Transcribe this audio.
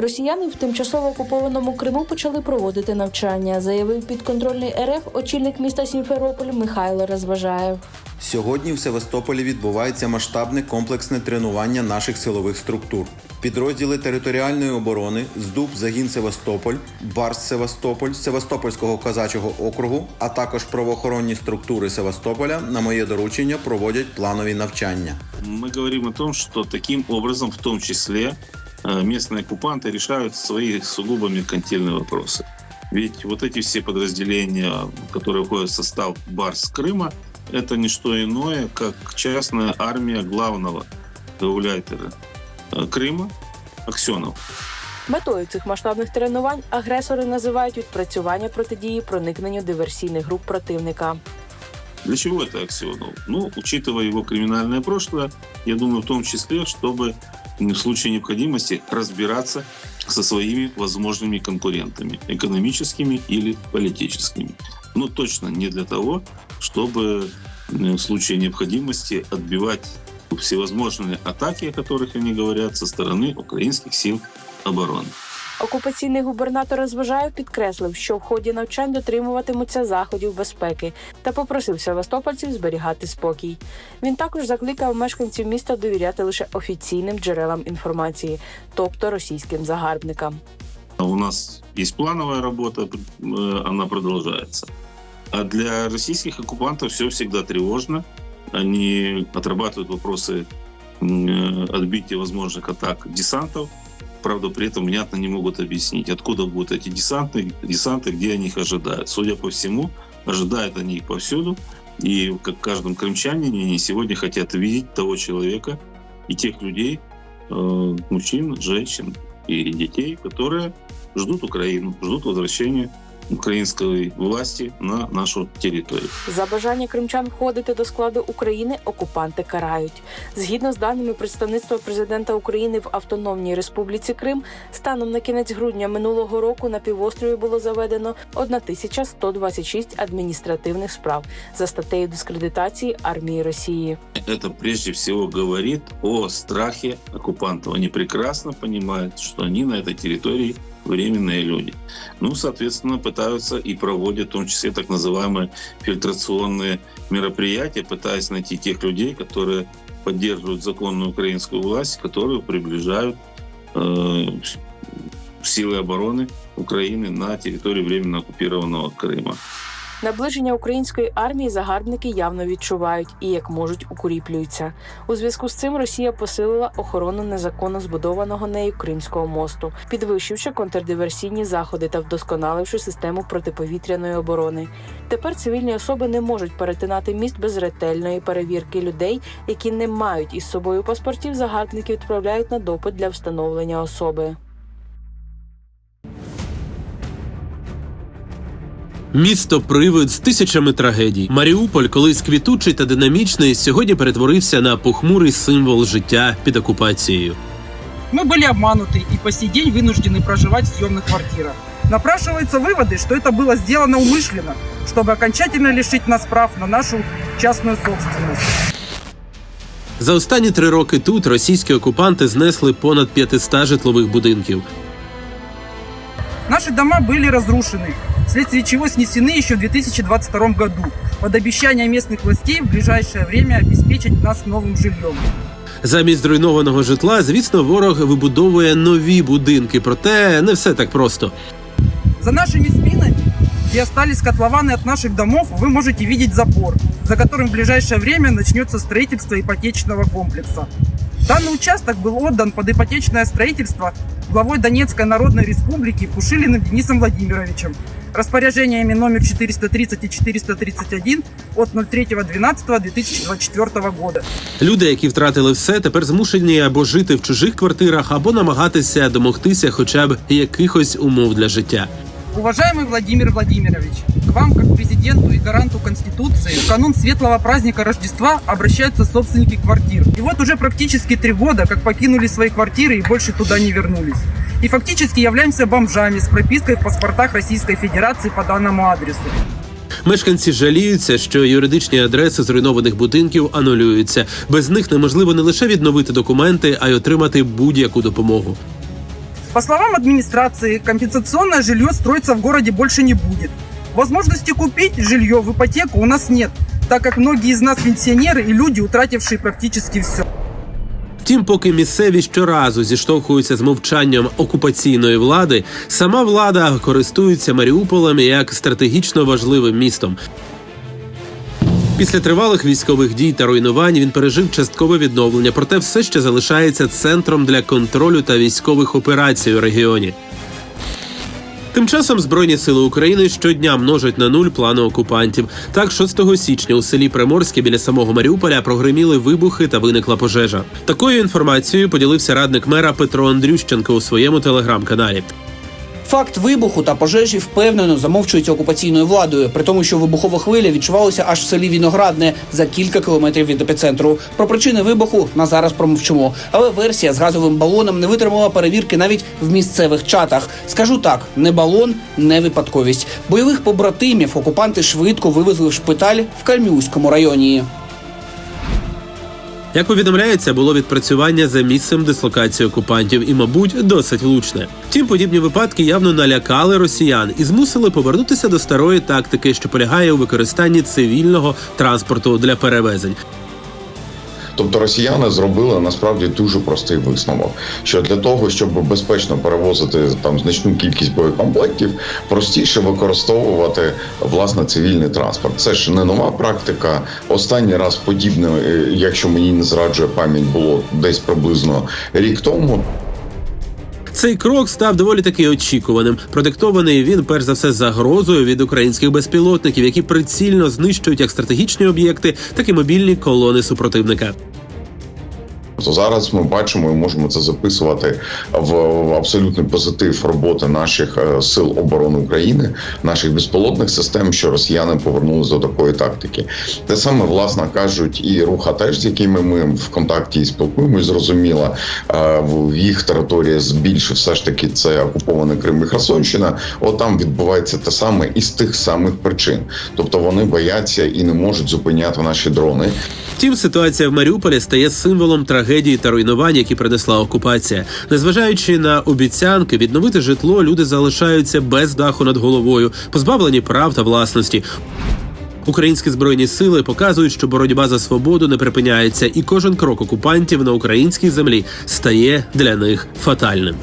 Росіяни в тимчасово окупованому Криму почали проводити навчання, заявив підконтрольний РФ очільник міста Сімферополь Михайло Розважаєв. Сьогодні в Севастополі відбувається масштабне комплексне тренування наших силових структур. Підрозділи територіальної оборони, ЗДУП Загін Севастополь, Барс Севастополь, Севастопольського казачого округу, а також правоохоронні структури Севастополя на моє доручення проводять планові навчання. Мы говорим о том, что таким образом, в том числе, э, местные оккупанты решают свои сугубо меркантильные вопросы. Ведь вот эти все подразделения, которые входят в состав Барс Крыма, это не что иное, как частная армия главного гауляйтера э, Крыма Аксенов. Метою цих масштабних тренувань агресори називають відпрацювання протидії проникненню диверсійних груп противника. Для чего это Аксенов? Ну, учитывая его криминальное прошлое, я думаю, в том числе, чтобы м, В случае необходимости разбираться со своими возможными конкурентами, экономическими или политическими. Но точно не для того, чтобы в случае необходимости отбивать всевозможные атаки, о которых они говорят, со стороны украинских сил обороны. Окупаційний губернатор Розважаєв підкреслив, що в ході навчань дотримуватимуться заходів безпеки та попросив севастопольців зберігати спокій. Він також закликав мешканців міста довіряти лише офіційним джерелам інформації, тобто російським загарбникам. А У нас есть плановая работа, э, она продолжается. А для российских оккупантов все всегда тревожно. Они отрабатывают вопросы м, э, отбития возможных атак десантов. Правда, при этом внятно не могут объяснить, откуда будут эти десанты, десанты, где они их ожидают. Судя по всему, ожидают они их повсюду. И как каждом крымчанине, они сегодня хотят видеть того человека и тех людей, э, мужчин, женщин и детей, которые ждут Украину, ждут возвращения украинской власти на нашу территорию. За бажання кримчан входити до складу України окупанти карають. Згідно з даними представництва президента України в Автономній Республіці Крим, станом на кінець грудня минулого року на півострові було заведено 1126 адміністративних справ за статтею дискредитації армії Росії. Это прежде всего говорит о страхе оккупантов. Они прекрасно понимают, что они на этой территории временные люди. Ну, соответственно, пытаются и проводят в том числе так называемые фильтрационные мероприятия, пытаясь найти тех людей, которые поддерживают законную украинскую власть, которые приближают э, силы обороны Украины на территории временно оккупированного Крыма. Наближення української армії загарбники явно відчувають і як можуть укріплюються. У зв'язку з цим Росія посилила охорону незаконно збудованого нею Кримського мосту, підвищивши контрдиверсійні заходи та вдосконаливши систему протиповітряної оборони. Тепер цивільні особи не можуть перетинати міст без ретельної перевірки людей, які не мають із собою паспортів. Загарбники відправляють на допит для встановлення особи. Місто привид з тисячами трагедій. Маріуполь, колись квітучий та динамічний, сьогодні перетворився на похмурий символ життя під окупацією. Мы были обмануты и по сей день вынуждены проживать в съемных квартирах. Напрашиваются выводы, что это было сделано умышленно, чтобы окончательно лишить нас прав на нашу частную собственность. За останні три роки тут російські окупанти знесли понад 500 житлових будинків. Наши дома были разрушены, вследствие чего снесены еще в 2022 году, под обещание местных властей в ближайшее время обеспечить нас новым жильем. Замість зруйнованого житла, звісно, ворог вибудовує нові будинки, проте не все так просто. За нашими спинами, где остались котлованы от наших домов, вы можете видеть забор, за которым в ближайшее время начнется строительство ипотечного комплекса. Данный участок был отдан под ипотечное строительство главой Донецкой Народной Республики Пушилиным Денисом Владимировичем распоряжениями номер 430 и 431 от 03.12.2024 года. Люди, які втратили все, тепер змушені або жити в чужих квартирах, або намагатися домогтися хоча б якихось умов для життя. Уважаемый Владимир Владимирович, к вам, как президенту и гаранту Конституции, в канун светлого праздника Рождества обращаются собственники квартир. И вот уже практически три года, как покинули свои квартиры и больше туда не вернулись. И фактически являемся бомжами с пропиской в паспортах Российской Федерации по данному адресу. Мешканці жаліються, що юридичні адреси зруйнованих будинків анулюються. Без них неможливо не лише відновити документи, а й отримати будь-яку допомогу. По словам администрации, компенсационное жилье строиться в городе больше не будет. Возможности купить жилье в ипотеку у нас нет, так как многие из нас пенсионеры и люди, утратившие практически все. Втім, поки місцеві щоразу зіштовхуються з мовчанням окупаційної влади, сама влада користується Маріуполем як стратегічно важливим містом. Після тривалих військових дій та руйнувань він пережив часткове відновлення, проте все ще залишається центром для контролю та військових операцій у регіоні. Тим часом Збройні сили України щодня множать на нуль плани окупантів. Так, 6 січня у селі Приморське біля самого Маріуполя прогреміли вибухи та виникла пожежа. Такою інформацією поділився радник мера Петро Андрющенко у своєму телеграм-каналі. Факт вибуху та пожежі впевнено замовчується окупаційною владою, при тому, що вибухова хвиля відчувалася аж в селі Віноградне за кілька кілометрів від епіцентру. Про причини вибуху на зараз промовчимо. Але версія з газовим балоном не витримала перевірки навіть в місцевих чатах. Скажу так: не балон, не випадковість. Бойових побратимів окупанти швидко вивезли в шпиталь в Кальмівському районі. Як повідомляється, було відпрацювання за місцем дислокації окупантів і, мабуть, досить влучне. Втім, подібні випадки явно налякали росіян і змусили повернутися до старої тактики, що полягає у використанні цивільного транспорту для перевезень. Тобто росіяни зробили насправді дуже простий висновок, що для того, щоб безпечно перевозити там значну кількість боєкомплектів, простіше використовувати власне цивільний транспорт. Це ж не нова практика. Останній раз подібне, е, якщо мені не зраджує пам'ять, було десь приблизно рік тому. Цей крок став доволі таки очікуваним. Продиктований він перш за все загрозою від українських безпілотників, які прицільно знищують як стратегічні об'єкти, так і мобільні колони супротивника. То зараз ми бачимо і можемо це записувати в абсолютний позитив роботи наших е, сил оборони України, наших безпілотних систем, що росіяни повернулися до такої тактики. Те саме власне кажуть і руха, теж з якими ми в контакті і спілкуємось, зрозуміло, е, в їх територія збільше все ж таки це окупований Крим і Херсонщина. От там відбувається те саме із тих самих причин, тобто вони бояться і не можуть зупиняти наші дрони. Втім, ситуація в Маріуполі стає символом трагедії та руйнувань, які принесла окупація. Незважаючи на обіцянки відновити житло, люди залишаються без даху над головою, позбавлені прав та власності. Українські збройні сили показують, що боротьба за свободу не припиняється, і кожен крок окупантів на українській землі стає для них фатальним.